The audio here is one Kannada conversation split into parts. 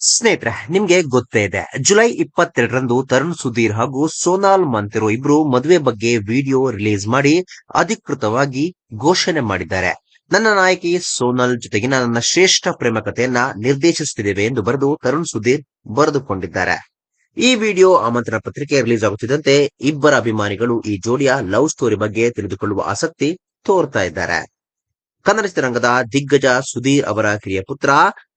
ಸ್ನೇಹಿತರೆ, ನಿಮ್ಗೆ ಗೊತ್ತೇ ಇದೆ, ಜುಲೈ ಇಪ್ಪತ್ತೆರಡರಂದು ತರುಣ್ ಸುಧೀರ್ ಹಾಗೂ ಸೋನಾಲ್ ಮಂತಿರೋ ಇಬ್ರು ಮದುವೆ ಬಗ್ಗೆ ವಿಡಿಯೋ ರಿಲೀಸ್ ಮಾಡಿ ಅಧಿಕೃತವಾಗಿ ಘೋಷಣೆ ಮಾಡಿದ್ದಾರೆ. ನನ್ನ ನಾಯಕಿ ಸೋನಾಲ್ ಜೊತೆಗಿನ ನನ್ನ ಶ್ರೇಷ್ಠ ಪ್ರೇಮ ಕಥೆಯನ್ನ ನಿರ್ದೇಶಿಸುತ್ತಿದ್ದೇವೆ ಎಂದು ಬರೆದು ತರುಣ್ ಸುಧೀರ್ ಬರೆದುಕೊಂಡಿದ್ದಾರೆ. ಈ ವಿಡಿಯೋ ಆಮಂತ್ರಣ ಪತ್ರಿಕೆ ರಿಲೀಸ್ ಆಗುತ್ತಿದ್ದಂತೆ ಇಬ್ಬರ ಅಭಿಮಾನಿಗಳು ಈ ಜೋಡಿಯ ಲವ್ ಸ್ಟೋರಿ ಬಗ್ಗೆ ತಿಳಿದುಕೊಳ್ಳುವ ಆಸಕ್ತಿ ತೋರ್ತಾ ಇದ್ದಾರೆ. ಕನ್ನಡ ಚಿತ್ರರಂಗದ ದಿಗ್ಗಜ ಸುಧೀರ್ ಅವರ ಕಿರಿಯ ಪುತ್ರ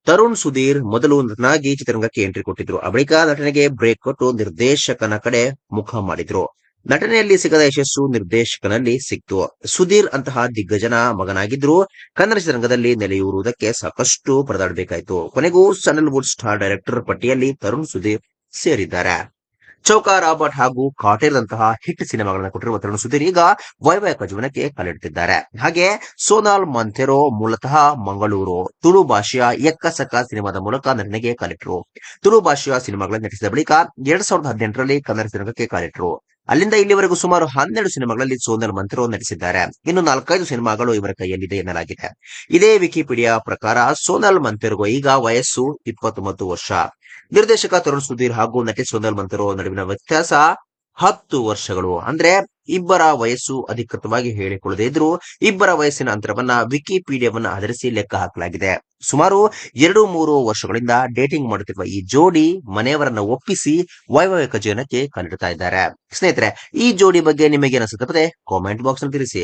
ತರುಣ್ ಸುಧೀರ್ ಮೊದಲು ನಟನಾಗಿ ಚಿತ್ರರಂಗಕ್ಕೆ ಎಂಟ್ರಿ ಕೊಟ್ಟಿದ್ರು. ಆ ಬಳಿಕ ನಟನೆಗೆ ಬ್ರೇಕ್ ಕೊಟ್ಟು ನಿರ್ದೇಶಕನ ಕಡೆ ಮುಖ ಮಾಡಿದ್ರು. ನಟನೆಯಲ್ಲಿ ಸಿಗದ ಯಶಸ್ಸು ನಿರ್ದೇಶಕನಲ್ಲಿ ಸಿಕ್ತು. ಸುಧೀರ್ ಅಂತಹ ದಿಗ್ಗಜನ ಮಗನಾಗಿದ್ರು ಕನ್ನಡ ಚಿತ್ರರಂಗದಲ್ಲಿ ನೆಲೆಯೂರುವುದಕ್ಕೆ ಸಾಕಷ್ಟು ಪರದಾಡಬೇಕಾಯಿತು. ಕೊನೆಗೂ ಸನ್ನಲ್ವುಡ್ ಸ್ಟಾರ್ ಡೈರೆಕ್ಟರ್ ಪಟ್ಟಿಯಲ್ಲಿ ತರುಣ್ ಸುಧೀರ್ ಸೇರಿದ್ದಾರೆ. ಚೌಕ ರಾಬರ್ಟ್ ಹಾಗೂ ಕಾಟೇರ್ದಂತಹ ಹಿಟ್ ಸಿನಿಮಾಗಳನ್ನು ಕೊಟ್ಟಿರುವ ತರುಣ್ ಸುಧೀರ್ ಈಗ ವೈವಾಹಿಕ ಜೀವನಕ್ಕೆ ಕಾಲಿಡುತ್ತಿದ್ದಾರೆ. ಹಾಗೆ ಸೋನಾಲ್ ಮಂಥೆರೋ ಮೂಲತಃ ಮಂಗಳೂರು, ತುಳು ಭಾಷೆಯ ಎಕ್ಕಸಕ ಸಿನಿಮಾದ ಮೂಲಕ ನಟನೆಗೆ ಕಾಲಿಟ್ಟರು ತುಳು ಭಾಷೆಯ ಸಿನಿಮಾಗಳನ್ನು ನಟಿಸಿದ ಬಳಿಕ ಎರಡ್ ಸಾವಿರದ ಹದಿನೆಂಟರಲ್ಲಿ ಕನ್ನಡ ಸಿನಿಮಾಕ್ಕೆ ಕಾಲಿಟ್ಟರು ಅಲ್ಲಿಂದ ಇಲ್ಲಿವರೆಗೂ ಸುಮಾರು ಹನ್ನೆರಡು ಸಿನಿಮಾಗಳಲ್ಲಿ ಸೋನಲ್ ಮಂತ್ರೋ ನಟಿಸಿದ್ದಾರೆ. ಇನ್ನು ನಾಲ್ಕೈದು ಸಿನಿಮಾಗಳು ಇವರ ಕೈಯಲ್ಲಿದೆ ಎನ್ನಲಾಗಿದೆ. ಇದೇ ವಿಕಿಪೀಡಿಯಾ ಪ್ರಕಾರ ಸೋನಲ್ ಮಂಥೆರೋಗೂ ಈಗ ವಯಸ್ಸು ಇಪ್ಪತ್ತೊಂಬತ್ತು ವರ್ಷ. ನಿರ್ದೇಶಕ ತರುಣ್ ಸುಧೀರ್ ಹಾಗೂ ನಟಿ ಸೋನಲ್ ಮಂತ್ರೋ ನಡುವಿನ ವ್ಯತ್ಯಾಸ ಹತ್ತು ವರ್ಷಗಳು. ಅಂದ್ರೆ ಇಬ್ಬರ ವಯಸ್ಸು ಅಧಿಕೃತವಾಗಿ ಹೇಳಿಕೊಳ್ಳದೇ ಇದ್ರೂ ಇಬ್ಬರ ವಯಸ್ಸಿನ ಅಂತರವನ್ನ ವಿಕಿಪೀಡಿಯಾವನ್ನ ಆಧರಿಸಿ ಲೆಕ್ಕ ಹಾಕಲಾಗಿದೆ. ಸುಮಾರು ಎರಡು ಮೂರು ವರ್ಷಗಳಿಂದ ಡೇಟಿಂಗ್ ಮಾಡುತ್ತಿರುವ ಈ ಜೋಡಿ ಮನೆಯವರನ್ನ ಒಪ್ಪಿಸಿ ವೈವಾಹಿಕ ಜೀವನಕ್ಕೆ ಕಾಲಿಡ್ತಾ ಇದ್ದಾರೆ. ಸ್ನೇಹಿತರೆ, ಈ ಜೋಡಿ ಬಗ್ಗೆ ನಿಮಗೆ ಅನಿಸುತ್ತೆ ಕಾಮೆಂಟ್ ಬಾಕ್ಸ್ನಲ್ಲಿ ತಿಳಿಸಿ.